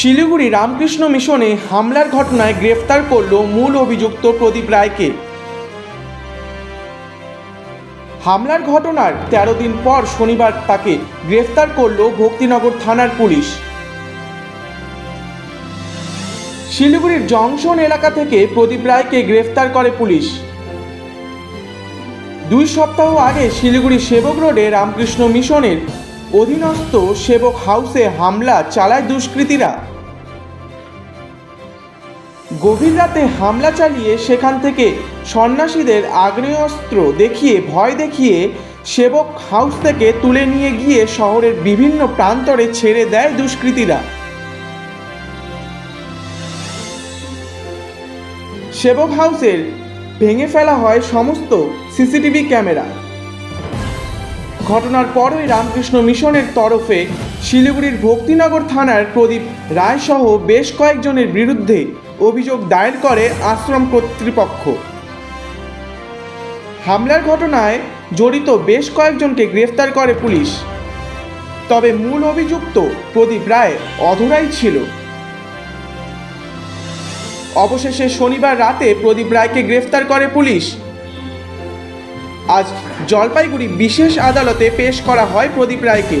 শিলিগুড়ি রামকৃষ্ণ মিশনে হামলার ঘটনায় গ্রেফতার করল মূল অভিযুক্ত প্রদীপ রায়কে। হামলার ঘটনার তেরো দিন পর শনিবার তাকে গ্রেফতার করল ভক্তিনগর থানার পুলিশ। শিলিগুড়ির জংশন এলাকা থেকে প্রদীপ রায়কে গ্রেফতার করে পুলিশ। দুই সপ্তাহ আগে শিলিগুড়ি সেবক রোডে রামকৃষ্ণ মিশনের অধীনস্থ সেবক হাউসে হামলা চালায় দুষ্কৃতীরা। গভীর রাতে হামলা চালিয়ে সেখান থেকে সন্ন্যাসীদের আগ্নেয়াস্ত্র দেখিয়ে, ভয় দেখিয়ে সেবক হাউস থেকে তুলে নিয়ে গিয়ে শহরের বিভিন্ন প্রান্তরে ছেড়ে দেয় দুষ্কৃতীরা। সেবক হাউসের ভেঙে ফেলা হয় সমস্ত সিসিটিভি ক্যামেরা। ঘটনার পরই রামকৃষ্ণ মিশনের তরফে শিলিগুড়ির ভক্তিনগর থানার প্রদীপ রায়সহ বেশ কয়েকজনের বিরুদ্ধে অভিযোগ দায়ের করে আশ্রম কর্তৃপক্ষ। হামলার ঘটনায় জড়িত বেশ কয়েকজনকে গ্রেফতার করে পুলিশ। তবে মূল অভিযুক্ত প্রদীপ রায় অধরাই ছিল। অবশেষে শনিবার রাতে প্রদীপ রায়কে গ্রেফতার করে পুলিশ। আজ জলপাইগুড়ি বিশেষ আদালতে পেশ করা হয় প্রদীপ রায়কে।